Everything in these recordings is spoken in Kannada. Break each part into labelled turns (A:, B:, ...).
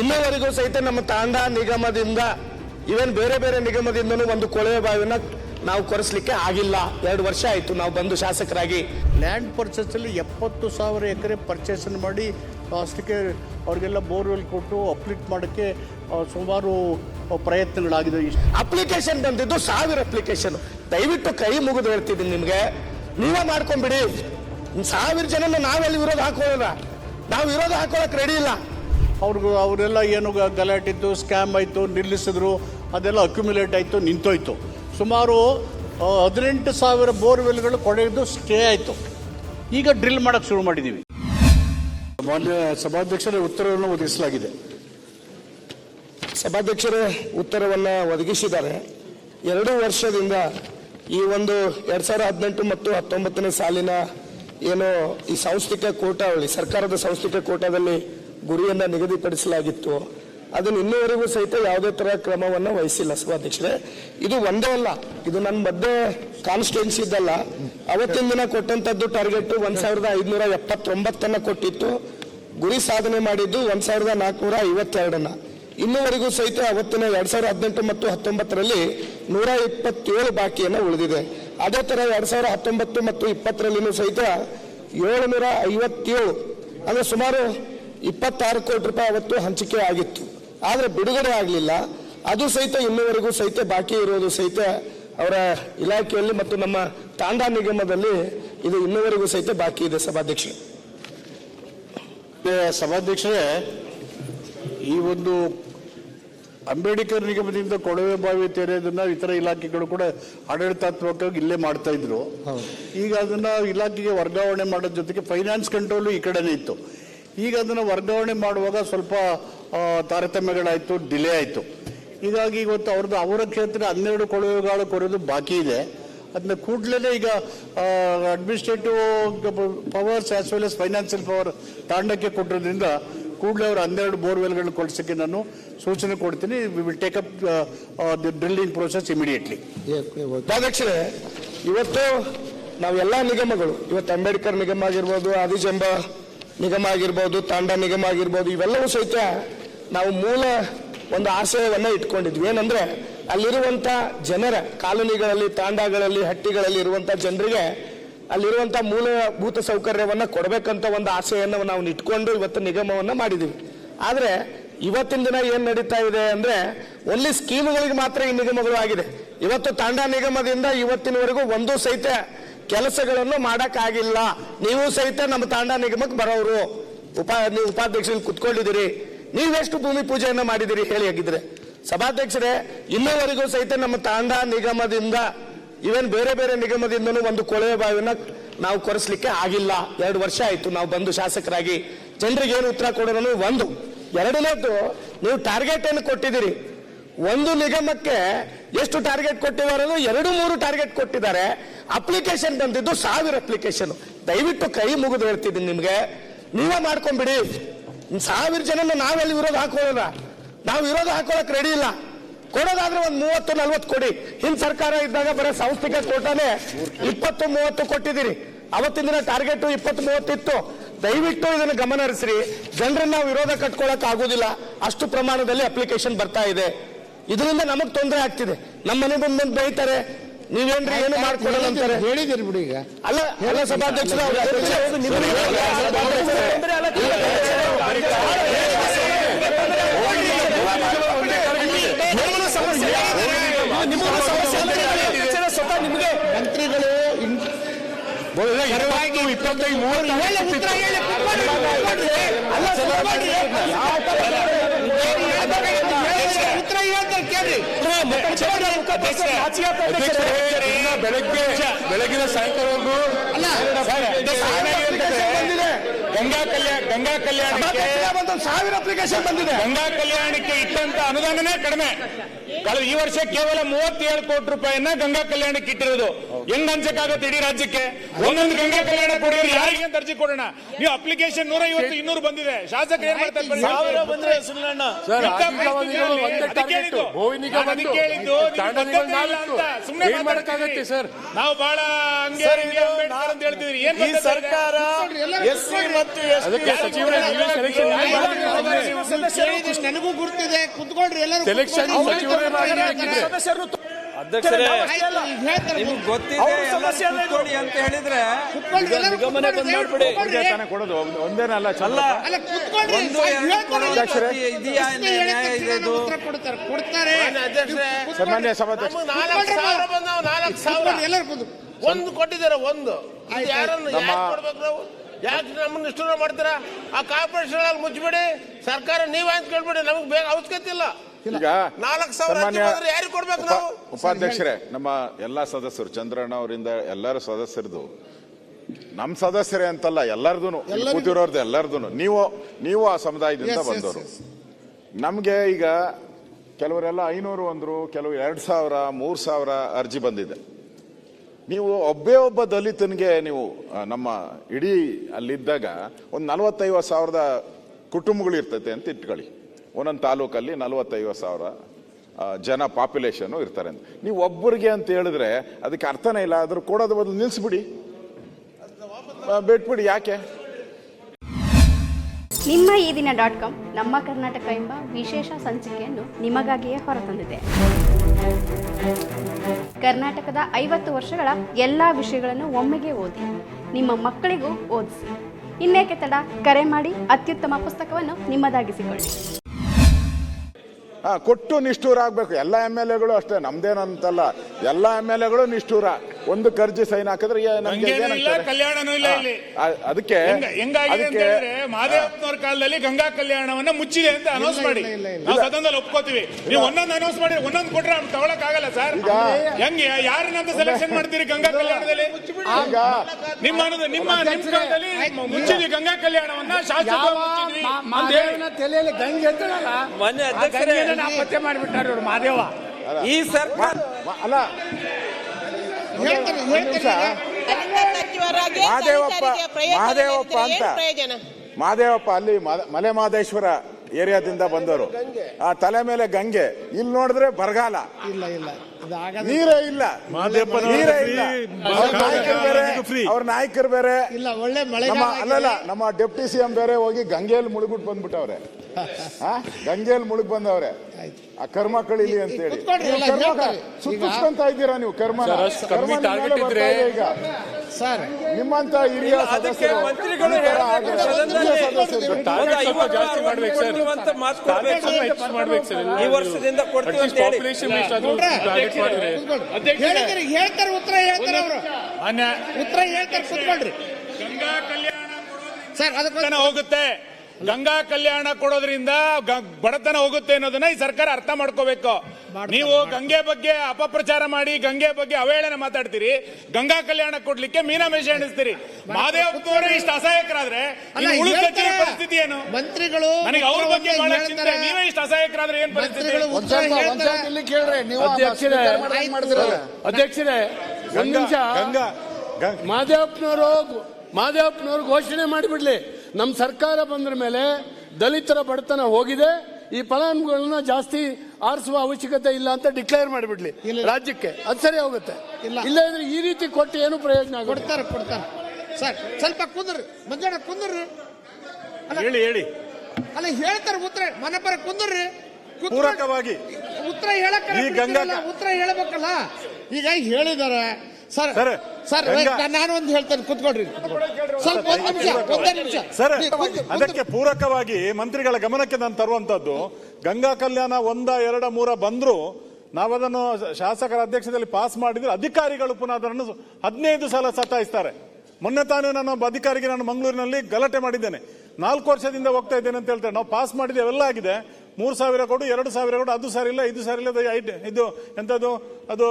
A: ಇನ್ನೂವರೆಗೂ ಸಹಿತ ನಮ್ಮ ತಾಂಡ ನಿಗಮದಿಂದ ಇವನ್ ಬೇರೆ ಬೇರೆ ನಿಗಮದಿಂದನೂ ಒಂದು ಕೊಳವೆ ಬಾವಿನ ನಾವು ಕೊರೆಸಲಿಕ್ಕೆ ಆಗಿಲ್ಲ. ಎರಡು ವರ್ಷ ಆಯಿತು ನಾವು ಬಂದು ಶಾಸಕರಾಗಿ.
B: ಲ್ಯಾಂಡ್ ಪರ್ಚೇಸಲ್ಲಿ ಎಪ್ಪತ್ತು ಸಾವಿರ ಎಕರೆ ಪರ್ಚೇಸನ್ನು ಮಾಡಿ ಅಷ್ಟಕ್ಕೆ ಅವ್ರಿಗೆಲ್ಲ ಬೋರ್ವೆಲ್ ಕೊಟ್ಟು ಅಪ್ಲಿಟ್ ಮಾಡೋಕ್ಕೆ ಸುಮಾರು ಪ್ರಯತ್ನಗಳಾಗಿದೆ
A: ಅಪ್ಲಿಕೇಶನ್ ಬಂದಿದ್ದು ಸಾವಿರ ಅಪ್ಲಿಕೇಶನ್ ದಯವಿಟ್ಟು ಕೈ ಮುಗಿದು ಹೇಳ್ತಿದ್ದೀನಿ ನಿಮಗೆ. ನೀವೇ ಮಾಡ್ಕೊಂಬಿಡಿ ಸಾವಿರ ಜನನ ನಾವೆಲ್ಲಿ ವಿರೋಧ ಹಾಕೋದ ನಾವು ವಿರೋಧ ಹಾಕೊಳಕ್ ರೆಡಿ ಇಲ್ಲ.
B: ಅವ್ರಿಗೂ ಅವರೆಲ್ಲ ಏನು ಗಲಾಟೆ ಗಲಾಟಿತ್ತು ಸ್ಕ್ಯಾಮ್ ಆಯಿತು, ನಿಲ್ಲಿಸಿದ್ರು, ಅದೆಲ್ಲ ಅಕ್ಯುಮುಲೇಟ್ ಆಯಿತು, ನಿಂತೋಯ್ತು. ಸುಮಾರು ಹದಿನೆಂಟು ಸಾವಿರ ಬೋರ್ವೆಲ್ಗಳು ಕೊಡೆದು ಸ್ಟೇ ಆಯಿತು. ಈಗ ಡ್ರಿಲ್ ಮಾಡೋಕ್ಕೆ ಶುರು ಮಾಡಿದ್ದೀವಿ ಮಾನ್ಯ ಸಭಾಧ್ಯಕ್ಷರ, ಉತ್ತರವನ್ನು ಒದಗಿಸಲಾಗಿದೆ.
A: ಸಭಾಧ್ಯಕ್ಷರೇ, ಉತ್ತರವನ್ನು ಒದಗಿಸಿದ್ದಾರೆ. ಎರಡು ವರ್ಷದಿಂದ ಈ ಒಂದು ಎರಡು ಸಾವಿರದ ಹದಿನೆಂಟು ಮತ್ತು ಹತ್ತೊಂಬತ್ತನೇ ಸಾಲಿನ ಏನು ಈ ಸಾಂಸ್ಥಿಕ ಕೋಟಾವಳಿ, ಸರ್ಕಾರದ ಸಾಂಸ್ಥಿಕ ಕೋಟಾದಲ್ಲಿ ಗುರಿಯನ್ನ ನಿಗದಿಪಡಿಸಲಾಗಿತ್ತು. ಅದನ್ನು ಇನ್ನೂವರೆಗೂ ಸಹಿತ ಯಾವುದೇ ತರ ಕ್ರಮವನ್ನು ವಹಿಸಿಲ್ಲ ಸಭಾಧ್ಯಕ್ಷರೇ. ಇದು ಒಂದೇ ಅಲ್ಲ, ಇದು ನನ್ನ ಮಧ್ಯೆ ಕಾನ್ಸ್ಟಿಟ್ಯೂನ್ಸಿ ಇದ್ದಲ್ಲ ಅವತ್ತಿನ ದಿನ ಕೊಟ್ಟಂತದ್ದು ಟಾರ್ಗೆಟ್ ಒಂದ್ ಸಾವಿರದ ಐದುನೂರ ಎಪ್ಪತ್ತೊಂಬತ್ತನ್ನ ಕೊಟ್ಟಿತ್ತು. ಗುರಿ ಸಾಧನೆ ಮಾಡಿದ್ದು ಒಂದ್ ಸಾವಿರದ ನಾಲ್ಕುನೂರ ಐವತ್ತೆರಡನ್ನ. ಇನ್ನೂವರೆಗೂ ಸಹಿತ ಅವತ್ತಿನ ಎರಡ್ ಸಾವಿರದ ಹದಿನೆಂಟು ಮತ್ತು ಹತ್ತೊಂಬತ್ತರಲ್ಲಿ ನೂರ ಇಪ್ಪತ್ತೇಳು ಬಾಕಿಯನ್ನು ಉಳಿದಿದೆ. ಅದೇ ತರ ಎರಡ್ ಸಾವಿರದ ಹತ್ತೊಂಬತ್ತು ಮತ್ತು ಇಪ್ಪತ್ತರಲ್ಲಿನೂ ಸಹಿತ ಏಳುನೂರ ಐವತ್ತೇಳು, ಅಂದ್ರೆ ಸುಮಾರು ಇಪ್ಪತ್ತಾರು ಕೋಟಿ ರೂಪಾಯಿ ಅವತ್ತು ಹಂಚಿಕೆ ಆಗಿತ್ತು. ಆದರೆ ಬಿಡುಗಡೆ ಆಗಲಿಲ್ಲ. ಅದು ಸಹಿತ ಇನ್ನುವರೆಗೂ ಸಹಿತ ಬಾಕಿ ಇರೋದು ಸಹಿತ ಅವರ ಇಲಾಖೆಯಲ್ಲಿ ಮತ್ತು ನಮ್ಮ ತಾಂಡಾ ನಿಗಮದಲ್ಲಿ ಇದು ಇನ್ನುವರೆಗೂ ಸಹಿತ ಬಾಕಿ ಇದೆ
B: ಸಭಾಧ್ಯಕ್ಷ ಸಭಾಧ್ಯಕ್ಷರೇ ಈ ಒಂದು ಅಂಬೇಡ್ಕರ್ ನಿಗಮದಿಂದ ಕೊಳವೆ ಬಾವಿ ತೆರೆಯೋದನ್ನ ಇತರ ಇಲಾಖೆಗಳು ಕೂಡ ಆಡಳಿತಾತ್ಮಕವಾಗಿ ಇಲ್ಲೇ ಮಾಡ್ತಾ ಇದ್ರು. ಈಗ ಅದನ್ನ ಇಲಾಖೆಗೆ ವರ್ಗಾವಣೆ ಮಾಡೋದ್ರ ಜೊತೆಗೆ ಫೈನಾನ್ಸ್ ಕಂಟ್ರೋಲು ಈ ಕಡೆನೇ ಇತ್ತು. ಈಗ ಅದನ್ನು ವರ್ಗಾವಣೆ ಮಾಡುವಾಗ ಸ್ವಲ್ಪ ತಾರತಮ್ಯಗಳಾಯಿತು ಡಿಲೇ ಆಯಿತು. ಹೀಗಾಗಿ ಇವತ್ತು ಅವ್ರದ್ದು ಅವರ ಕ್ಷೇತ್ರ ಹನ್ನೆರಡು ಕೊಳವೆಗಳು ಕೊರೆಯೋದು ಬಾಕಿ ಇದೆ. ಅದನ್ನ ಕೂಡಲೇ ಈಗ administrative powers as well as financial power ತಾಂಡಕ್ಕೆ ಕೊಟ್ಟಿರೋದ್ರಿಂದ ಕೂಡಲೇ ಅವರು ಹನ್ನೆರಡು ಬೋರ್ವೆಲ್ಗಳನ್ನ ಕೊಡಿಸೋಕ್ಕೆ ನಾನು ಸೂಚನೆ ಕೊಡ್ತೀನಿ. We will take up the drilling process immediately
A: ಅಧ್ಯಕ್ಷರೇ ಇವತ್ತು ನಾವೆಲ್ಲ ನಿಗಮಗಳು ಇವತ್ತು ಅಂಬೇಡ್ಕರ್ ನಿಗಮ ಆಗಿರ್ಬೋದು ಆದಿಜಂಬ ನಿಗಮ ಆಗಿರ್ಬೋದು, ತಾಂಡ ನಿಗಮ ಆಗಿರ್ಬೋದು, ಇವೆಲ್ಲವೂ ಸಹಿತ ನಾವು ಮೂಲ ಒಂದು ಆಶಯವನ್ನ ಇಟ್ಕೊಂಡಿದ್ವಿ. ಏನಂದ್ರೆ, ಅಲ್ಲಿರುವಂತ ಜನರ ಕಾಲೋನಿಗಳಲ್ಲಿ, ತಾಂಡಗಳಲ್ಲಿ, ಹಟ್ಟಿಗಳಲ್ಲಿ ಇರುವಂತ ಜನರಿಗೆ ಅಲ್ಲಿರುವಂತ ಮೂಲಭೂತ ಸೌಕರ್ಯವನ್ನ ಕೊಡಬೇಕಂತ ಒಂದು ಆಶಯವನ್ನು ನಾವು ಇಟ್ಕೊಂಡು ಇವತ್ತು ನಿಗಮವನ್ನ ಮಾಡಿದೀವಿ. ಆದ್ರೆ, ಇವತ್ತಿನ ದಿನ ಏನ್ ನಡೀತಾ ಇದೆ ಅಂದ್ರೆ ಒಲ್ಲಿ ಸ್ಕೀಮ್ಗಳಿಗೆ ಮಾತ್ರ ಈ ನಿಗಮಗಳು ಆಗಿದೆ. ಇವತ್ತು ತಾಂಡ ನಿಗಮದಿಂದ ಇವತ್ತಿನವರೆಗೂ ಒಂದು ಸಹಿತ ಕೆಲಸಗಳನ್ನು ಮಾಡೋಕ್ಕಾಗಿಲ್ಲ. ನೀವು ಸಹಿತ ನಮ್ಮ ತಾಂಡ ನಿಗಮಕ್ಕೆ ಬರೋರು. ಉಪಾ, ನೀವು ಉಪಾಧ್ಯಕ್ಷರಲ್ಲಿ ಕುತ್ಕೊಂಡಿದ್ದೀರಿ. ನೀವೆಷ್ಟು ಭೂಮಿ ಪೂಜೆಯನ್ನು ಮಾಡಿದಿರಿ ಹೇಳಿ ಹಾಗಿದ್ರೆ. ಸಭಾಧ್ಯಕ್ಷರೇ, ಇನ್ನೂವರೆಗೂ ಸಹಿತ ನಮ್ಮ ತಾಂಡ ನಿಗಮದಿಂದ ಇವನ್ ಬೇರೆ ಬೇರೆ ನಿಗಮದಿಂದನೂ ಒಂದು ಕೊಳವೆ ಬಾವಿನ ನಾವು ಕೊರೆಸ್ಲಿಕ್ಕೆ ಆಗಿಲ್ಲ. ಎರಡು ವರ್ಷ ಆಯ್ತು ನಾವು ಬಂದು ಶಾಸಕರಾಗಿ. ಜನರಿಗೆ ಏನು ಉತ್ತರ ಕೊಡೋದನ್ನು ಒಂದು. ಎರಡನೇದ್ದು, ನೀವು ಟಾರ್ಗೆಟ್ ಏನು ಕೊಟ್ಟಿದ್ದೀರಿ? ಒಂದು ನಿಗಮಕ್ಕೆ ಎಷ್ಟು ಟಾರ್ಗೆಟ್ ಕೊಟ್ಟಿದ್ದಾರೆ ಎರಡು ಮೂರು ಟಾರ್ಗೆಟ್ ಕೊಟ್ಟಿದ್ದಾರೆ. ಅಪ್ಲಿಕೇಶನ್ ಬಂದಿದ್ದು ಸಾವಿರ ಅಪ್ಲಿಕೇಶನ್ ದಯವಿಟ್ಟು ಕೈ ಮುಗಿದು ಹೇಳ್ತಿದ್ದೀನಿ ನಿಮಗೆ. ನೀವೇ ಮಾಡ್ಕೊಂಬಿಡಿ. ಸಾವಿರ ಜನ ನಾವೆಲ್ಲಿ ವಿರೋಧ ಹಾಕೊಳ್ಳೋಣ ನಾವು ವಿರೋಧ ಹಾಕೊಳಕ್ ರೆಡಿ ಇಲ್ಲ. ಕೊಡೋದಾದ್ರೆ ಒಂದು ಮೂವತ್ತು, ನಲ್ವತ್ತು ಕೊಡಿ. ಹಿಂದ್ ಸರ್ಕಾರ ಇದ್ದಾಗ ಬರೀ ಸಾಂಸ್ಥಿಕ ಕೋಟಾನೇ ಇಪ್ಪತ್ತು, ಮೂವತ್ತು ಕೊಟ್ಟಿದ್ದೀರಿ. ಅವತ್ತಿನ ದಿನ ಟಾರ್ಗೆಟ್ ಇಪ್ಪತ್ತು ಮೂವತ್ತಿತ್ತು ದಯವಿಟ್ಟು ಇದನ್ನು ಗಮನ ಹರಿಸ್ರಿ ಜನರನ್ನ ವಿರೋಧ ಕಟ್ಕೊಳಕ್ ಆಗುದಿಲ್ಲ. ಅಷ್ಟು ಪ್ರಮಾಣದಲ್ಲಿ ಅಪ್ಲಿಕೇಶನ್ ಬರ್ತಾ ಇದೆ. ಇದರಿಂದ ನಮಗ್ ತೊಂದರೆ ಆಗ್ತಿದೆ. ನಮ್ಮ ಮನೆ ಬಂದ್ ಬಂದ್ ಬೈತಾರೆ. ನೀವೇನ್ರಿ ಏನು ಮಾಡ್ಕೊಡಲ್ಲ ಅಂತಾರೆ.
C: ಹೇಳಿದಿರಿ ಬಿಡಿ ಈಗ.
A: ಅಲ್ಲ ಎಲ್ಲ ಸಭಾಧ್ಯಕ್ಷರು ಮಂತ್ರಿಗಳು ಇಪ್ಪತ್ತೈದು ಹೌದು, ನಿಮಗೆ ನಿಮ್ಮನ್ನು ಸಮಸ್ಯೆ ನಿಮ್ಮನ್ನು ಸಮಸ್ಯೆ ಅಂದ್ರೆ ಅಧ್ಯಕ್ಷರೇ ಸ್ವತಃ ನಿಮಗೆ
C: ಮಂತ್ರಿಗಳು ಇನ್-
A: ಇಪ್ಪತ್ತೈದು ಮೂವತ್ತು ಅಲ್ಲ ಸಭಾಧ್ಯಕ್ಷರೇ, ಯಾವ
D: ಬೆಳಗ್ಗೆ ಬೆಳಗಿನ ಸಾಯಂಕಾಲವರೆಗೂ ಗಂಗಾ ಕಲ್ಯಾಣ ಗಂಗಾ ಕಲ್ಯಾಣಕ್ಕೆ
A: ಸಭಾಧ್ಯಕ್ಷರೇ, ಒಂದು ಸಾವಿರ ಅಪ್ಲಿಕೇಶನ್ ಬಂದಿದೆ.
D: ಗಂಗಾ ಕಲ್ಯಾಣಕ್ಕೆ ಇಟ್ಟಂತ ಅನುದಾನನೇ ಕಡಿಮೆ. ಕಳೆದ ಈ ವರ್ಷ ಕೇವಲ ಮೂವತ್ತೇಳು ಕೋಟಿ ರೂಪಾಯಿಯನ್ನ ಗಂಗಾ ಕಲ್ಯಾಣಕ್ಕೆ ಇಟ್ಟಿರೋದು. ಹೆಂಗ್ ಹಂಚಕ್ಕಾಗತ್ತೆ ಇಡೀ ರಾಜ್ಯಕ್ಕೆ? ಒಂದೊಂದು ಗಂಗಾ ಕಲ್ಯಾಣ ಕೊಡೋರು ಯಾರಿಗೆ ಅಂತ ಅರ್ಜಿ ಕೊಡೋಣ. ನೀವು ಅಪ್ಲಿಕೇಶನ್ ನೂರ ಐವತ್ತು ಇನ್ನೂರು ಬಂದಿದೆ. ಶಾಸಕ ಏನ್ ಮಾಡ್ತಾರೆ
C: ಸರ್?
D: ನಾವು ಬಹಳ ಹಂಗೆ ಅಂಬೇಡ್ಕರ್ ಅಂತ ಹೇಳ್ತಿದ್ರಿ ಏನ್
E: ಸರ್ಕಾರ ಎಸ್ ಸಿ
D: ಮತ್ತು ಎಷ್ಟು
E: ಅದಕ್ಕೆ ಸಚಿವರೇ ನೀವೇ selection ನೀವೇ
C: ಹೇಳಿದಷ್ಟು ನನಗೂ ಗುರ್ತಿದೆ. ಕುತ್ಕೊಳ್ರಿ ಎಲ್ಲರೂ.
A: ಸದಸ್ಯರು
F: ಅಧ್ಯಕ್ಷರೇ. ನಿಮ್ಗೆ ಗೊತ್ತಿದೆ
A: ಅಲ್ಲ
F: ಅಂತ ಹೇಳಿದ್ರೆ ನಿಗಮನೆ ಬಂದ್ ಮಾಡ್ಬಿಡಿ.
E: ತಾನೇ ಕೊಡೋದು. ಒಂದೇನಲ್ಲ
C: ಕುತ್ಕೊಳ್ರಿ
F: ಒಂದು ಎರಡು ಇದೆಯಾ ನ್ಯಾಯ ಇದೆ ಇದು
C: ಕೊಡ್ತಾರೆ. ಕೊಡ್ತಾರೆ. ಕುತ್ಕೊಳ್ರಿ.
E: ಸಾಮಾನ್ಯ ಸಭಾಧ್ಯಕ್ಷ
G: ನಾಲ್ಕು ಸಾವಿರ
C: ಎಲ್ಲರೂ.
G: ಒಂದು ಕೊಟ್ಟಿದ್ದಾರೆ ಒಂದು. ಯಾರನ್ನು ಕೊಡ್ಬೇಕು ನಾವು? ಯಾಕೆ ನಮ್ಮನ್ನು ಇಷ್ಟು ಮಾಡ್ತೀರಾ? ಆ ಕಾರ್ಪೊರೇಷನ್ ಮುಚ್ಚಿಬಿಡಿ. ಸರ್ಕಾರ ನೀವ್ ಅಂತ ಕೇಳ್ಬಿಡಿ. ನಮಗೆ ಬೇಗ ಅವಶ್ಯಕತೆ ಇಲ್ಲ.
E: ಈಗ
G: ನಾಲ್ಕು ಸಾವಿರ ಯಾರಿಗೆ ಕೊಡ್ಬೇಕು ನಾವು?
E: ಉಪಾಧ್ಯಕ್ಷರೇ ನಮ್ಮ ಎಲ್ಲಾ ಸದಸ್ಯರು ಚಂದ್ರಣ್ಣ ಅವರಿಂದ ಎಲ್ಲರ ಸದಸ್ಯರದು. ನಮ್ಮ ಸದಸ್ಯರೇ ಅಂತಲ್ಲ ಎಲ್ಲರದು ಕೂತಿರೋರ್ದು ಎಲ್ಲರದು ನೀವು ನೀವು ಆ ಸಮುದಾಯದಿಂದ ಬಂದವರು.
C: ನಮಗೆ
E: ನಮ್ಗೆ ಈಗ ಕೆಲವರೆಲ್ಲ ಐನೂರು ಅಂದರು ಕೆಲವು ಎರಡ್ ಸಾವಿರ ಮೂರ್ ಸಾವಿರ ಅರ್ಜಿ ಬಂದಿದೆ. ನೀವು ಒಬ್ಬೇ ಒಬ್ಬ ದಲಿತನಿಗೆ ನೀವು ನಮ್ಮ ಇಡೀ ಅಲ್ಲಿದ್ದಾಗ ಒಂದು ನಲವತ್ತೈವತ್ತು ಸಾವಿರದ ಕುಟುಂಬಗಳು ಇರ್ತೈತೆ ಅಂತ ಇಟ್ಕೊಳ್ಳಿ. ಒಂದೊಂದು ತಾಲೂಕಲ್ಲಿ ನಲವತ್ತೈವತ್ತು ಸಾವಿರ ಜನ ಪಾಪ್ಯುಲೇಷನ್ ಇರ್ತಾರೆ ಅಂತ. ನೀವು ಒಬ್ಬರಿಗೆ ಅಂತ ಹೇಳಿದ್ರೆ ಅದಕ್ಕೆ ಅರ್ಥನೇ ಇಲ್ಲ, ಆದರೂ ಕೊಡೋದು ಬದಲು ನಿಲ್ಲಿಸ್ಬಿಡಿ ಬಿಟ್ಬಿಡಿ, ಯಾಕೆ?
H: ನಿಮ್ಮ ಈ ದಿನ ಡಾಟ್ ಕಾಮ್, ನಮ್ಮ ಕರ್ನಾಟಕ ಎಂಬ ವಿಶೇಷ ಸಂಚಿಕೆಯನ್ನು ನಿಮಗಾಗಿಯೇ ಹೊರತಂದಿದೆ. ಕರ್ನಾಟಕದ ಐವತ್ತು ವರ್ಷಗಳ ಎಲ್ಲ ವಿಷಯಗಳನ್ನು ಒಮ್ಮೆಗೆ ಓದಿ, ನಿಮ್ಮ ಮಕ್ಕಳಿಗೂ ಓದಿಸಿ. ಇನ್ನೇಕೆ ತಡ? ಕರೆ ಮಾಡಿ, ಅತ್ಯುತ್ತಮ ಪುಸ್ತಕವನ್ನು ನಿಮ್ಮದಾಗಿಸಿಕೊಳ್ಳಿ.
E: ಆ ಕೊಟ್ಟು ನಿಷ್ಠೂರ ಆಗ್ಬೇಕು ಎಲ್ಲ ಎಂ ಎಲ್ ಎಗಳು ಅಷ್ಟೇ, ನಮ್ದೇನಂತಲ್ಲ. ಎಲ್ಲ ಎಂ ಎಲ್ ಎಗಳು ನಿಷ್ಠೂರ. ಒಂದು ಕರ್ಜಿ ಸೈನ್ ಹಾಕಿದ್ರೆ
D: ಕಲ್ಯಾಣನೂ ಇಲ್ಲ ಇಲ್ಲಿ.
E: ಅದಕ್ಕೆ
D: ಹೆಂಗ- ಹೆಂಗಾಗಿದೆ ಅಂತ ಹೇಳಿದ್ರೆ ಕಾಲದಲ್ಲಿ ಗಂಗಾ ಕಲ್ಯಾಣವನ್ನ ಮುಚ್ಚಿದೆ ಅಂತ ಅನೌನ್ಸ್ ಮಾಡಿ. ನಾವು ಸದನದಲ್ಲಿ ಒಪ್ಕೋತೀವಿ. ನೀವು ಒಂದೊಂದು ಅನೌನ್ಸ್ ಮಾಡಿ ಒಂದೊಂದು ಕೊಟ್ರೆ ತಗೊಳಕ್ ಆಗಲ್ಲ ಸರ್
E: ಈಗ-
D: ಹೆಂಗೆ ಯಾರನ್ನಂತ ಸೆಲೆಕ್ಷನ್ ಮಾಡ್ತೀರಿ ಗಂಗಾ ಕಲ್ಯಾಣದಲ್ಲಿ? ನಿಮ್ಮ ನಿಮ್ಮ ನಿಮ್ಮ ಕಾಲದಲ್ಲಿ ಮುಚ್ಚಿದ್ವಿ ಗಂಗಾ ಕಲ್ಯಾಣವನ್ನ ಶಾಸಕ ಅಂತ
C: ತಲೆಯಲ್ಲಿ ಗಂಗೆ ಎತ್ತಳಲ್ಲ
F: ಮೊನ್ನೆ ಅಧ್ಯಕ್ಷರೇ.
C: ಮಾಡಿಬಿಟ್ಟಾರ ಮಾದೇವ.
F: ಈ ಸರ್ಕಾರ
E: ಅಲ್ಲ
C: ಹೇಳ್ತಾರೆ
E: ಒಂದ್ ನಿಮಿಷ
I: ಸಚಿವರಾಗಿ
E: ಮಹಾದೇವಪ್ಪ ಮಹಾದೇವಪ್ಪ ಅಂತ. ಮಹಾದೇವಪ್ಪ ಅಲ್ಲಿ ಮ- ಮಲೆ ಮಹದೇಶ್ವರ ಏರಿಯಾದಿಂದ ಬಂದವರು. ಆ ತಲೆ ಮೇಲೆ ಗಂಗೆ. ಇಲ್ಲಿ ನೋಡಿದ್ರೆ ಬರಗಾಲ.
C: ಇಲ್ಲ ಇಲ್ಲ.
E: ನೀರೇ ಇಲ್ಲ. ನೀರೇ ಇಲ್ಲ. ಅವ್ರ ನಾಯಕರು ಬೇರೆ ಅವ್ರ ನಾಯಕರು ಬೇರೆ.
C: ಇಲ್ಲ ಒಳ್ಳೆ ಮಳೆ
E: ನಮ್ಮ ಅಲ್ಲಲ್ಲ ನಮ್ಮ ಡೆಪ್ಟಿ ಸಿ ಎಂ ಬೇರೆ ಹೋಗಿ ಗಂಗೆಯಲ್ಲಿ ಮುಳುಗ್ಬಿಟ್ಟು ಬಂದ್ಬಿಟ್ಟವ್ರೆ. ಆ? ಗಂಗೆಯಲ್ಲಿ ಮುಳುಗ್ ಬಂದವ್ರೆ. ಆ ಕರ್ಮ ಕಳಿಲಿ ಅಂತ ಹೇಳಿ ಸುತ್ತಿಸ್ಕೊಂತ ಇದ್ದೀರಾ ನೀವು ಕರ್ಮ? ಈಗ.
C: ಸರ್.
E: ನಿಮ್ಮಂತ ಹಿರಿಯ ಸದಸ್ಯರು ಈ
F: ವರ್ಷದಿಂದ ಕೊಡ್ತೀವಿ ಅಂತ ಹೇಳಿ
C: ಹೇಳ್ತಾರೆ ಉತ್ತರ ಹೇಳ್ತಾರೆ ಅವರು.
D: ಮಾನ್ಯ
C: ಉತ್ತರ ಹೇಳ್ತಾರೆ ಕುತ್ಕೊಳ್ರಿ.
D: ಗಂಗಾ ಕಲ್ಯಾಣ
C: ಸರ್ ಅದಕ್ಕೆ
D: ಹೋಗುತ್ತೆ. ಗಂಗಾ ಕಲ್ಯಾಣ ಕೊಡೋದ್ರಿಂದ ಗ- ಬಡತನ ಹೋಗುತ್ತೆ ಅನ್ನೋದನ್ನ ಈ ಸರ್ಕಾರ ಅರ್ಥ ಮಾಡ್ಕೋಬೇಕು. ನೀವು ಗಂಗೆ ಬಗ್ಗೆ ಅಪಪ್ರಚಾರ ಮಾಡಿ ಗಂಗೆ ಬಗ್ಗೆ ಅವಹೇಳನ ಮಾತಾಡ್ತೀರಿ ಗಂಗಾ ಕಲ್ಯಾಣ ಕೊಡ್ಲಿಕ್ಕೆ ಮೀನಾಮೇಷ ಎಣಿಸ್ತೀರಿ. ಮಹಾದೇವಪ್ಪನವರೇ ಇಷ್ಟು ಅಸಹಾಯಕರಾದ್ರೆ ಪರಿಸ್ಥಿತಿ ಏನು?
C: ಮಂತ್ರಿಗಳು
D: ನನಗೆ ಅವ್ರ ಬಗ್ಗೆ ಬಹಳ ಚಿಂತೆ. ನೀವೇ ಇಷ್ಟು ಅಸಹಾಯಕರಾದ್ರೆ ಏನ್ ಪರಿಸ್ಥಿತಿ?
J: ಅಧ್ಯಕ್ಷರೇ ಒಂದ್ ನಿಮಿಷ.
E: ಗಂಗಾ ಗಂಗಾ.
J: ಮಾದೇವಪ್ಪನವರು ಮಾದೇವಪ್ಪನವರು ಘೋಷಣೆ ಮಾಡಿಬಿಡ್ಲಿ. ನಮ್ಮ ಸರ್ಕಾರ ಬಂದ್ರ ಮೇಲೆ ದಲಿತರ ಬಡತನ ಹೋಗಿದೆ ಈ ಫಲಾನುಭವಿಗಳನ್ನ ಜಾಸ್ತಿ ಆರಿಸುವ ಅವಶ್ಯಕತೆ ಇಲ್ಲ ಅಂತ ಡಿಕ್ಲೇರ್ ಮಾಡಿಬಿಡ್ಲಿ ರಾಜ್ಯಕ್ಕೆ. ಅದು ಸರಿ ಹೋಗುತ್ತೆ.
C: ಇಲ್ಲ.
J: ಇಲ್ಲ ಅಂದ್ರೆ ಈ ರೀತಿ ಕೊಟ್ಟು ಏನು ಪ್ರಯೋಜನ ಆಗುತ್ತೆ
C: ಕೊಡ್ತಾರೆ ಕೊಡ್ತಾರೆ. ಸರ್ ಸ್ವಲ್ಪ ಕುಂದ್ರಿ. ಮಂಜಣ್ಣ ಕುಂದ್ರಿ.
B: ಹೇಳಿ ಹೇಳಿ.
C: ಅಲ್ಲ ಹೇಳ್ತಾರೆ ಉತ್ತರ. ಮನೆ ಬರ ಕುಂದ್ರಿ.
B: ಪೂರಕವಾಗಿ.
C: ಉತ್ತರ ಹೇಳಕ್
B: ಈ ಗಂಗಾ-
C: ಉತ್ತರ ಹೇಳಬೇಕಲ್ಲ. ಈಗ ಹೇಳಿದಾರೆ ಸರ್
B: ಸರ್,
C: ಸರ್ ನಾನು ಒಂದು ಹೇಳ್ತೇನೆ ಕುತ್ಕೊಳ್ರಿ. ಸ್ವಲ್ಪ ಒಂದ್ ನಿಮಿಷ ಒಂದೇ ನಿಮಿಷ.
B: ಸರ್ ಅದಕ್ಕೆ ಪೂರಕವಾಗಿ ಮಂತ್ರಿಗಳ ಗಮನಕ್ಕೆ ನಾನು ತರುವಂತದ್ದು ಗಂಗಾ ಕಲ್ಯಾಣ ಒಂದ ಎರಡ ಮೂರ ಬಂದ್ರು ನಾವದನ್ನು ಶಾಸಕರ ಅಧ್ಯಕ್ಷದಲ್ಲಿ ಪಾಸ್ ಮಾಡಿದ್ರೆ ಅಧಿಕಾರಿಗಳು ಪುನಃ ಅದನ್ನು ಹದಿನೈದು ಸಲ ಸತಾಯಿಸ್ತಾರೆ. ಮೊನ್ನೆ ತಾನೇ ನಾನು ಒಬ್ಬ ಅಧಿಕಾರಿಗೆ ನಾನು ಮಂಗಳೂರಿನಲ್ಲಿ ಗಲಾಟೆ ಮಾಡಿದ್ದೇನೆ. ನಾಲ್ಕು ವರ್ಷದಿಂದ ಹೋಗ್ತಾ ಇದ್ದೇನೆ ಅಂತ ಹೇಳ್ತಾರೆ. ನಾವು ಪಾಸ್ ಮಾಡಿದ್ದೇವೆಲ್ಲ ಆಗಿದೆ. ಮೂರು ಸಾವಿರ ಕೊಡು ಎರಡು ಸಾವಿರ ಕೊಡು ಅದು ಸರಿ ಇಲ್ಲ ಇದು ಸರಿ ಇಲ್ಲ ಇದು ಎಂತದ್ದು ಅದು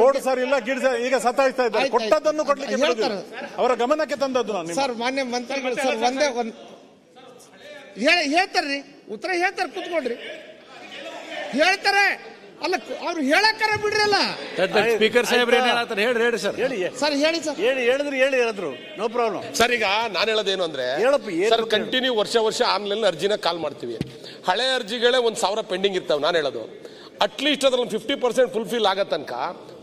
B: ಕೋಡ್ ಸರಿ ಇಲ್ಲ ಗಿಡ ಈಗ ಸತಾಯಿಸ್ತಾ ಇದ್ದಾರೆ. ಕೊಟ್ಟದ್ದನ್ನು ಕೊಡ್ಲಿಕ್ಕೆ
C: ಹೇಳ್ತಾರೆ.
B: ಅವರ ಗಮನಕ್ಕೆ ತಂದದ್ದು ನಾನು
C: ಸರ್ ಮಾನ್ಯ ಮಂತ್ರಿಗಳು ಸರ್ ಒಂದೇ ಒಂದ್ ಹೇಳಿ ಹೇಳ್ತಾರ್ರಿ ಉತ್ತರ ಹೇಳ್ತಾರೆ ಕುತ್ಕೊಳ್ರಿ. ಹೇಳ್ತಾರೆ. ಅಲ್ಲ ಅವ್ರು ಹೇಳಕ್ಕಾರ ಬಿಡ್ರಲ್ಲ.
J: ಸ್ಪೀಕರ್ ಸಾಹೇಬ್ರ ಏನ್ ಹೇಳ್ತಾರೆ ಹೇಳ್ರಿ ಹೇಳಿ ಸರ್.
B: ಹೇಳಿ
C: ಸರ್ ಹೇಳಿ ಸರ್.
B: ಹೇಳಿ ಹೇಳಿದ್ರು ಹೇಳಿ ಹೇಳಿದ್ರು. ನೋ ಪ್ರಾಬ್ಲಮ್
G: ಸರ್ ಈಗ ನಾನು ಹೇಳೋದೇನು ಅಂದ್ರೆ
B: ಹೇಳಪ್ಪ, ಏನು
G: ಸರ್ ಕಂಟಿನ್ಯೂ ವರ್ಷ ವರ್ಷ ಆನ್ಲೈನ್ ಅರ್ಜಿನ ಕಾಲ್ ಮಾಡ್ತೀವಿ. ಹಳೆ ಅರ್ಜಿಗಳೇ ಒಂದ್ ಸಾವಿರ ಪೆಂಡಿಂಗ್ ಇರ್ತಾವೆ ನಾನು ಹೇಳೋದು. ಅಟ್ಲೀಸ್ಟ್ ಅದ್ರಲ್ಲಿ ಫಿಫ್ಟಿ ಪರ್ಸೆಂಟ್ ಫುಲ್ಫಿಲ್ ಆಗೋ ತನಕ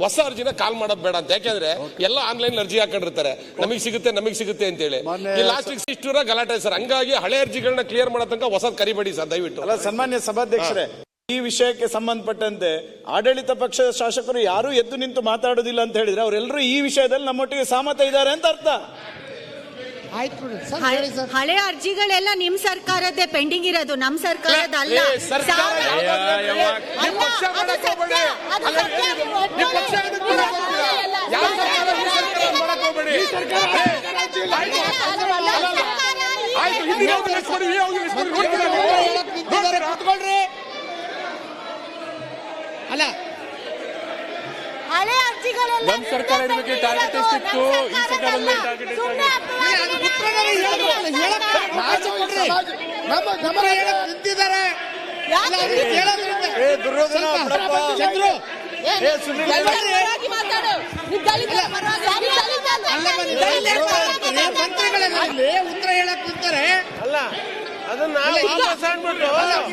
G: ಹೊಸ ಅರ್ಜಿನ ಕಾಲ್ ಮಾಡೋದು ಬೇಡ ಅಂತ. ಯಾಕೆಂದ್ರೆ ಎಲ್ಲ ಆನ್ಲೈನ್ ಅರ್ಜಿ ಹಾಕೊಂಡಿರ್ತಾರೆ. ನಮಗೆ ಸಿಗುತ್ತೆ ನಮಗೆ ಸಿಗುತ್ತೆ ಅಂತ
B: ಹೇಳಿ
G: ಈ ಲಾಸ್ಟ್ ಇಷ್ಟೂರ ಗಲಾಟೆ ಸರ್. ಹಂಗಾಗಿ ಹಳೆ ಅರ್ಜಿಗಳನ್ನ ಕ್ಲಿಯರ್ ಮಾಡೋ ತನಕ ಹೊಸದ್ ಕರಿಬೇಡಿ ಸರ್ ದಯವಿಟ್ಟು.
F: ಅಲ್ಲ ಸನ್ಮಾನ್ಯ ಸಭಾಧ್ಯಕ್ಷರೇ ಈ ವಿಷಯಕ್ಕೆ ಸಂಬಂಧಪಟ್ಟಂತೆ ಆಡಳಿತ ಪಕ್ಷದ ಶಾಸಕರು ಯಾರು ಎದ್ದು ನಿಂತು ಮಾತಾಡೋದಿಲ್ಲ ಅಂತ ಹೇಳಿದ್ರೆ ಅವರೆಲ್ಲರೂ ಈ ವಿಷಯದಲ್ಲಿ ನಮ್ಮೊಟ್ಟಿಗೆ ಸಹಮತ ಇದ್ದಾರೆ ಅಂತ ಅರ್ಥ.
C: ಆಯ್ತು ಸರ್ ಹಳೆ
I: ಅರ್ಜಿಗಳೆಲ್ಲ ನಿಮ್ ಸರ್ಕಾರದೇ ಪೆಂಡಿಂಗ್ ಇರೋದು ನಮ್ ಸರ್ಕಾರದ ಅಲ್ಲ.
G: ಸರ್ಕಾರ
D: ನಮ್ ಸರ್ಕಾರ ಇರ್ಬೇಕು, ಟಾರ್ಗೆಟ್ ಎಷ್ಟಿತ್ತು? ಈ ಸರ್ಕಾರದಲ್ಲಿ
C: ನಮ್ಮ ನಮ್ಮ ಹೇಳಕ್ ನಿಂತಿದ್ದಾರೆ.
F: ಏ ದುರ್ಯೋಧನ.
C: ಚಂದ್ರು.
F: ಏ ಸುನೀಲ್
C: ಮಂತ್ರಿಗಳೇ, ಉತ್ತರ ಹೇಳಕ್ ನಿಂತಾರೆ
G: ಅಲ್ಲ ಅದನ್ನ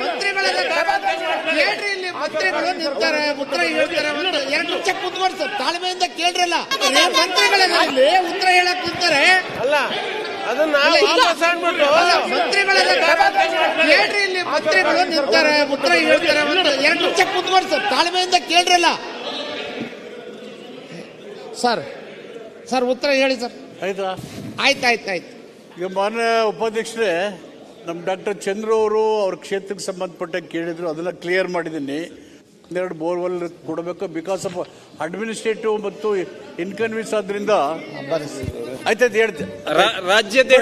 C: ಮಂತ್ರಿಗಳೆಲ್ಲ ಕೇಳ್ರಿ ಇಲ್ಲಿ ಮಂತ್ರಿಗಳು ನಿಂತಾರೆ ಉತ್ತರ ಹೇಳ್ತಾರೆ ಎರಡು ನಿಮಿಷ ಕುತ್ಕೊಂಡು ಸರ್ ತಾಳ್ಮೆಯಿಂದ ಕೇಳ್ರಲ್ಲ. ಏ, ಮಂತ್ರಿಗಳೆಲ್ಲ ಇಲ್ಲಿ ಉತ್ತರ ಹೇಳಕ್ ನಿಂತಾರೆ
G: ಅಲ್ಲ ಅದನ್ನ
C: ಮಂತ್ರಿಗಳೆಲ್ಲ ಕೇಳ್ರಿ ಇಲ್ಲಿ ಮಂತ್ರಿಗಳು ನಿಂತಾರೆ ಉತ್ತರ ಹೇಳ್ತಾರೆ ಎರಡು ನಿಮಿಷ ಕುತ್ಕೊಂಡು ಸರ್ ತಾಳ್ಮೆಯಿಂದ ಕೇಳ್ರಲ್ಲ. ಸರ್ ಸರ್ ಉತ್ತರ ಹೇಳಿ ಸರ್.
B: ಆಯ್ತಾ?
C: ಆಯ್ತು ಆಯ್ತು ಆಯ್ತು.
B: ಈಗ ಮಾನ್ಯ ಉಪಾಧ್ಯಕ್ಷರೇ ನಮ್ಮ ಡಾಕ್ಟರ್ ಚಂದ್ರ ಅವರು ಅವ್ರ ಕ್ಷೇತ್ರಕ್ಕೆ ಸಂಬಂಧಪಟ್ಟ ಕೇಳಿದ್ರು ಅದನ್ನ ಕ್ಲಿಯರ್ ಮಾಡಿದ್ದೀನಿ ಒಂದೆರಡು ಬೋರ್ವೆಲ್ ಕೊಡಬೇಕು ಬಿಕಾಸ್ ಆಫ್ ಅಡ್ಮಿನಿಸ್ಟ್ರೇಟಿವ್ ಮತ್ತು ಇನ್ಕನ್ವೀನ್ಸ್ ಆದ್ರಿಂದ ಆಯ್ತಾಯ್ತು ಹೇಳ್ತೇನೆ
F: ರಾಜ್ಯದ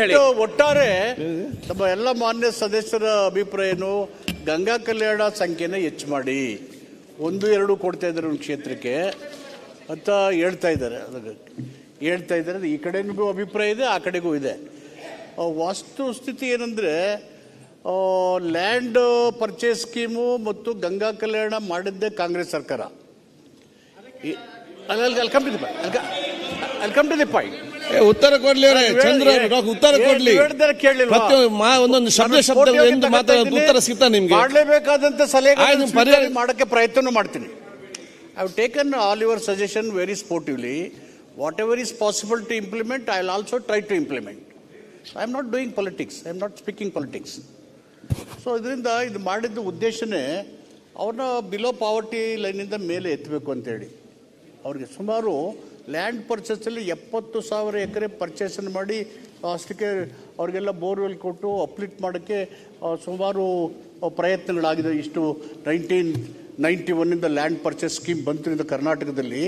B: ಒಟ್ಟಾರೆ ನಮ್ಮ ಎಲ್ಲ ಮಾನ್ಯ ಸದಸ್ಯರ ಅಭಿಪ್ರಾಯ ಏನು? ಗಂಗಾ ಕಲ್ಯಾಣ ಸಂಖ್ಯೆನ ಹೆಚ್ಚು ಮಾಡಿ. ಒಂದು ಎರಡು ಕೊಡ್ತಾ ಇದ್ದಾರೆ ಒಂದು ಕ್ಷೇತ್ರಕ್ಕೆ ಅಂತ ಹೇಳ್ತಾ ಇದ್ದಾರೆ. ಅದಕ್ಕೆ ಹೇಳ್ತಾ ಇದ್ದಾರೆ ಈ ಕಡೆನೂ ಅಭಿಪ್ರಾಯ ಇದೆ ಆ ಕಡೆಗೂ ಇದೆ. ವಾಸ್ತು ಸ್ಥಿತಿ ಏನಂದರೆ ಲ್ಯಾಂಡ್ ಪರ್ಚೇಸ್ ಸ್ಕೀಮು ಮತ್ತು ಗಂಗಾ ಕಲ್ಯಾಣ ಮಾಡಿದ್ದೇ ಕಾಂಗ್ರೆಸ್ ಸರ್ಕಾರ. Welcome to the welcome to the point
K: ಉತ್ತರ ಕೊಡ್ಲಿ ಚಂದ್ರ ಉತ್ತರ ಕೊಡ್ಲಿ. ಒಂದೊಂದು ಶಬ್ದ ಶಬ್ದ ಉತ್ತರ ಸಿಗ್ತಾ ನಿಮ್ಗೆ.
B: ಮಾಡಲೇಬೇಕಾದಂತ ಸಲಹೆ
K: ಪರಿಹಾರ-
B: ಮಾಡಕ್ಕೆ ಪ್ರಯತ್ನ ಮಾಡ್ತೀನಿ. I have taken all your suggestion very sportively whatever is possible to implement I will also try to implement I am not doing politics I am not speaking politics so ಇದರಿಂದ ಇದು ಮಾಡಿದ್ದ ಉದ್ದೇಶನೇ ಅವ್ರನ್ನ ಬಿಲೋ ಪಾವರ್ಟಿ ಲೈನಿಂದ ಮೇಲೆ ಎತ್ತಬೇಕು ಅಂತೇಳಿ. ಅವ್ರಿಗೆ ಸುಮಾರು ಲ್ಯಾಂಡ್ ಪರ್ಚೇಸಲ್ಲಿ ಎಪ್ಪತ್ತು ಸಾವಿರ ಎಕರೆ ಪರ್ಚೇಸನ್ನು ಮಾಡಿ ಅಷ್ಟಕ್ಕೆ ಅವ್ರಿಗೆಲ್ಲ ಬೋರ್ವೆಲ್ ಕೊಟ್ಟು ಅಪ್ಲಿಟ್ ಮಾಡೋಕ್ಕೆ ಸುಮಾರು ಪ್ರಯತ್ನಗಳಾಗಿದೆ. ಇಷ್ಟು ನೈನ್ಟೀನ್ ನೈಂಟಿ ಒನ್ನಿಂದ ಲ್ಯಾಂಡ್ ಪರ್ಚೇಸ್ ಸ್ಕೀಮ್ ಬಂತು ಕರ್ನಾಟಕದಲ್ಲಿ.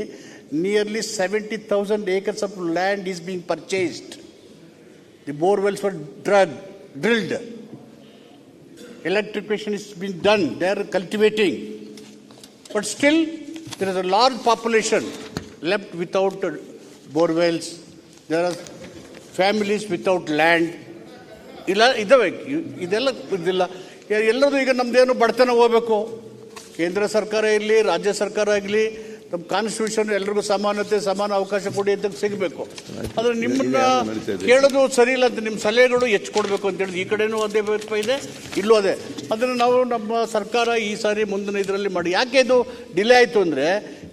B: Nearly seventy thousand acres of land is being purchased the wells were drug, drilled. electrification has been done, they are cultivating. But still, there is a large population left without bore wells. There are families without land. ಇಲ್ಲ ಇದ್ದಾವೆ ಇದೆಲ್ಲ ಇದಿಲ್ಲ ಎಲ್ಲರದು ಈಗ ನಮ್ದೇನು ಬಡತನ ಹೋಗಬೇಕು ಕೇಂದ್ರ ಸರ್ಕಾರ ಇರಲಿ ರಾಜ್ಯ ಸರ್ಕಾರ ಆಗಲಿ ನಮ್ಮ ಕಾನ್ಸ್ಟಿಟ್ಯೂಷನ್ ಎಲ್ರಿಗೂ ಸಮಾನತೆ ಸಮಾನ ಅವಕಾಶ ಕೊಡಿ ಅಂತ ಸಿಗಬೇಕು. ಆದರೆ ನಿಮ್ಮನ್ನ ಕೇಳೋದು ಸರಿ ಇಲ್ಲ ಅಂತ ನಿಮ್ಮ ಸಲಹೆಗಳು ಹೆಚ್ಚು ಕೊಡಬೇಕು ಅಂತ ಹೇಳಿದ್ರು. ಈ ಕಡೆನೂ ಅದೇ ಇದೆ ಇಲ್ಲೂ ಅದೇ. ಅದನ್ನು ನಾವು ನಮ್ಮ ಸರ್ಕಾರ ಈ ಸಾರಿ ಮುಂದಿನ ಇದರಲ್ಲಿ ಮಾಡಿ. ಯಾಕೆ ಇದು ಡಿಲೇ ಆಯಿತು ಅಂದರೆ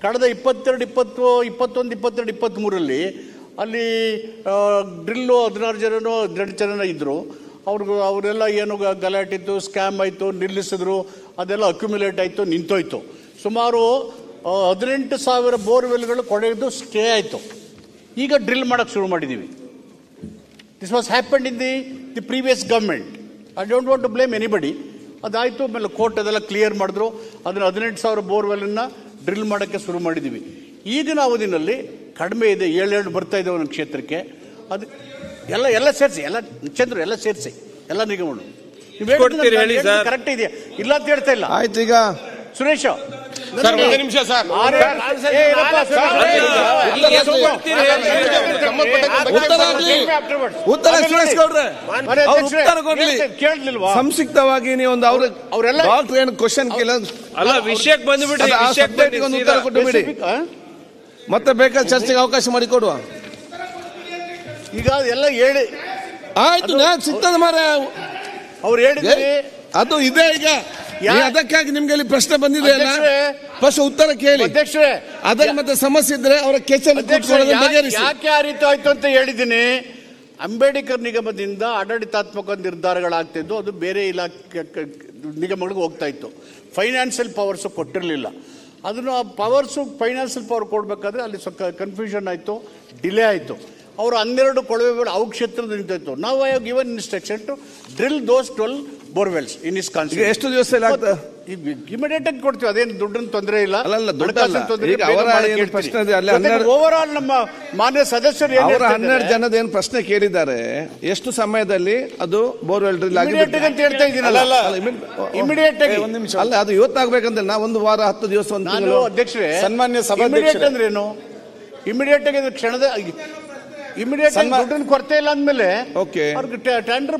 B: ಕಳೆದ ಇಪ್ಪತ್ತೆರಡು ಇಪ್ಪತ್ತು ಇಪ್ಪತ್ತೊಂದು ಇಪ್ಪತ್ತೆರಡು ಇಪ್ಪತ್ತ್ಮೂರಲ್ಲಿ ಅಲ್ಲಿ ಡ್ರಿಲ್ಲು ಹದಿನಾರು ಜನನೋ ಹದಿನೆಂಟು ಜನ ಇದ್ದರು ಅವ್ರಿಗೂ ಅವರೆಲ್ಲ ಏನು ಗಲಾಟಿತ್ತು ಗಲಾಟೆ ಇತ್ತು ಸ್ಕ್ಯಾಮ್ ಆಯಿತು ನಿಲ್ಲಿಸಿದ್ರು. ಅದೆಲ್ಲ ಅಕ್ಯುಮುಲೇಟ್ ಆಯಿತು ನಿಂತೋಯ್ತು. ಸುಮಾರು ಹದಿನೆಂಟು ಸಾವಿರ ಬೋರ್ವೆಲ್ಗಳು ಕೊಡೆದು ಸ್ಟೇ ಆಯಿತು. ಈಗ ಡ್ರಿಲ್ ಮಾಡೋಕ್ಕೆ ಶುರು ಮಾಡಿದ್ದೀವಿ this was happen in the the previous government I don't want to blame anybody ಅದಾಯಿತು ಆಮೇಲೆ ಕೋರ್ಟ್ ಅದೆಲ್ಲ ಕ್ಲಿಯರ್ ಮಾಡಿದ್ರು. ಅದನ್ನು ಹದಿನೆಂಟು ಸಾವಿರ ಬೋರ್ವೆಲನ್ನು ಡ್ರಿಲ್ ಮಾಡೋಕ್ಕೆ ಶುರು ಮಾಡಿದ್ದೀವಿ ಈಗಿನ ಅವಧಿನಲ್ಲಿ ಕಡಿಮೆ ಇದೆ ಏಳೆರಡು ಬರ್ತಾ ಇದೆ ಒಂದು ಕ್ಷೇತ್ರಕ್ಕೆ. ಅದು ಎಲ್ಲ ಎಲ್ಲ ಸೇರಿಸಿ ಎಲ್ಲ ಚಂದ್ರ ಎಲ್ಲ ಸೇರಿಸಿ ಎಲ್ಲ ನಿಗಮಗಳು.
F: ಕೊಡ್ತೀರಿ ಹೇಳಿ ಸರ್.
B: ಕರೆಕ್ಟ್ ಇದೆಯಾ? ಇಲ್ಲ ಅಂತ ಹೇಳ್ತಾ ಇಲ್ಲ.
K: ಆಯ್ತು ಈಗ.
B: ಸುರೇಶ
G: ಸರ್ ಒಂದು ನಿಮಿಷ ಸರ್
K: ಉತ್ತರ ಆಗ್ಲಿ. ಉತ್ತರ ಸುರೇಶ್ ಗೌಡ್ರೆ ಉತ್ತರ ಕೊಡ್ಲಿ ಸಂಕ್ಷಿಪ್ತವಾಗಿ ನೀವು ಒಂದು ಅವ್ರ
B: ಅವರೆಲ್ಲ
K: ಡಾಕ್ಟರ್ ಏನು ಕ್ವಶನ್ ಕೇಳ
F: ಅಲ್ಲ ವಿಷಯಕ್ಕೆ
K: ಬಂದ್ಬಿಟ್ಟು
F: ವಿಷಯಕ್ಕೆ
K: ಒಂದು ಉತ್ತರ ಕೊಟ್ಟು ಬಿಡಿ
B: ಆ?
K: ಮತ್ತೆ ಬೇಕಾದ ಚರ್ಚೆಗೆ ಅವಕಾಶ ಮಾಡಿಕೊಡುವ
B: ಈಗ ಎಲ್ಲ ಹೇಳಿ
K: ಆಯ್ತು ಸಿಗ್ತದೆ ಮಾರ
B: ಅವ್ರು ಹೇಳಿದ್ರಿ
K: ಅದು ಇದೆ ಈಗ ಅದಕ್ಕಾಗಿ ನಿಮ್ಗೆ ಇಲ್ಲಿ ಪ್ರಶ್ನೆ ಬಂದಿದೆ ಅಲ್ಲ? ಫಸ್ಟ್ ಉತ್ತರ ಕೇಳಿ.
B: ಅಧ್ಯಕ್ಷರೇ
K: ಅದರ ಮತ್ತೆ ಸಮಸ್ಯೆ ಇದ್ರೆ ಅವರ ಬಗೆಹರಿಸಿ.
B: ಯಾಕೆ ಆ ರೀತಿ ಆಯ್ತು ಅಂತ ಹೇಳಿದ್ದೀನಿ. ಅಂಬೇಡ್ಕರ್ ನಿಗಮದಿಂದ ಆಡಳಿತಾತ್ಮಕ ನಿರ್ಧಾರಗಳಾಗ್ತಿದ್ದು ಅದು ಬೇರೆ ಇಲಾಖೆ ನಿಗಮಗಳಿಗೆ ಹೋಗ್ತಾ ಇತ್ತು. ಫೈನಾನ್ಷಿಯಲ್ ಪವರ್ಸು ಕೊಟ್ಟಿರಲಿಲ್ಲ. ಅದನ್ನು ಆ ಪವರ್ಸು ಫೈನಾನ್ಷಿಯಲ್ ಪವರ್ ಕೊಡಬೇಕಾದ್ರೆ ಅಲ್ಲಿ ಸ್ವಲ್ಪ ಕನ್ಫ್ಯೂಷನ್ ಆಯಿತು ಡಿಲೇ ಆಯಿತು. ಅವರು ಹನ್ನೆರಡು ಕೊಳವೆಗಳು ಅವು ಕ್ಷೇತ್ರದ ನಿಂತಾಯಿತು. ನಾವು I given instruction to drill those twelve borewells in is
K: constitution ಎಷ್ಟು ದಿವಸ?
B: ಇಮಿಡಿಯೇಟ್ ಆಗಿ ಕೊಡ್ತೀವಿ ಅದೇನು ದುಡ್ಡಿನ ತೊಂದರೆ ಇಲ್ಲ
K: ಅಲ್ಲ, ಹನ್ನೆರಡು-
B: ಓವರ್ ಆಲ್ ನಮ್ಮ ಮಾನ್ಯ ಸದಸ್ಯರು ಏನ್
K: ಅವರ ಹನ್ನೆರಡು? ಜನದ ಏನು ಪ್ರಶ್ನೆ ಕೇಳಿದ್ದಾರೆ ಎಷ್ಟು ಸಮಯದಲ್ಲಿ ಅದು ಬೋರ್ವೆಲ್ ಡ್ರಿಲ್ ಆಗಿ
B: Immediate ಅಂತ ಹೇಳ್ತಾ ಇದ್ದೀನಲ್ಲ.
K: ಅಲ್ಲ,
B: ಇಮಿಡಿಯೇಟ್ ಆಗಿ.
K: ಒಂದು ನಿಮಿಷ ಅಲ್ಲ ಅದು ಇವತ್ತಾಗ್ಬೇಕಂತ ನಾ ಒಂದು ವಾರ ಹತ್ತು ದಿವಸ ಒಂದು
B: ನಾನು
K: ತಿಂಗಳು
B: ಅಧ್ಯಕ್ಷರೇ
F: ಸನ್ಮಾನ್ಯ ಸಭಾಧ್ಯಕ್ಷರೇ.
B: ಇಮಿಡಿಯೇಟ್ ಅಂದ್ರೆ ಏನು ಇಮಿಡಿಯೇಟ್ ಆಗಿ ಕ್ಷಣದ ಇಮಿಡಿಯೇಟ್
F: ಆಗಿ
B: ದುಡ್ಡಿನ ಕೊರತೆ ಇಲ್ಲ ಅಂದ್ಮೇಲೆ
K: ಓಕೆ
B: ಅವ್ರಿಗೆ ಟೆಂಡರ್